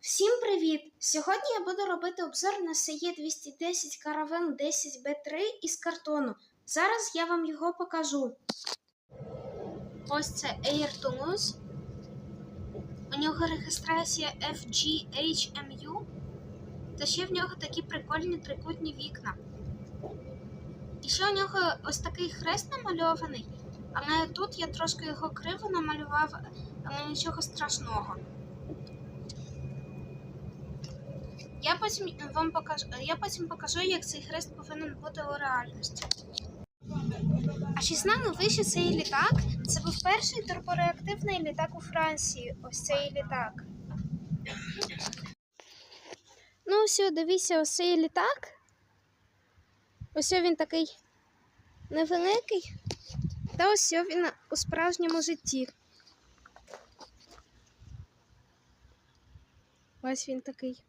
Всім привіт! Сьогодні я буду робити обзор на SE 210 Caravan 10B3 із картону. Зараз я вам його покажу. Ось це Air Toulouse. У нього реєстрація FGHMU. Та ще в нього такі прикольні трикутні вікна. І ще у нього ось такий хрест намальований, але тут я трошки його криво намалював, але нічого страшного. Я потім вам покажу, я потім покажу, як цей хрест повинен бути у реальності. А чи знали ви, що цей літак це був перший турбореактивний літак у Франції. Ось цей літак. Ну, ось, дивіться, ось цей літак. Ось він такий невеликий. Та ось він у справжньому житті. Ось він такий.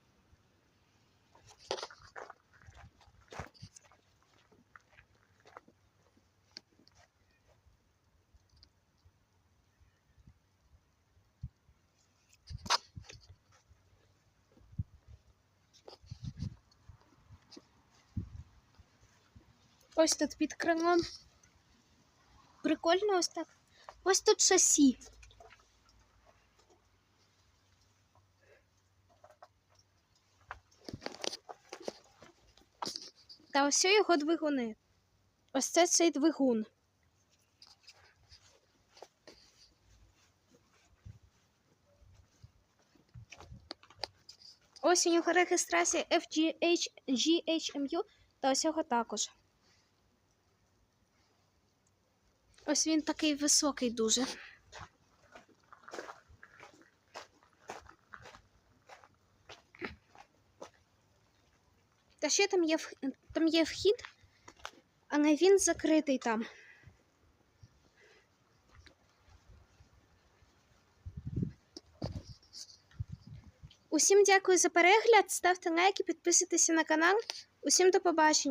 Ось тут під крилом. Прикольно ось так. Ось тут шасі. Та ось його двигуни. Ось це цей двигун. Ось у нього реєстрація FGHMU та ось його також. Ось він такий високий дуже. Та ще там є, там є вхід, але він закритий там. Усім дякую за перегляд. Ставте лайки, підписуйтесь на канал. Усім до побачення.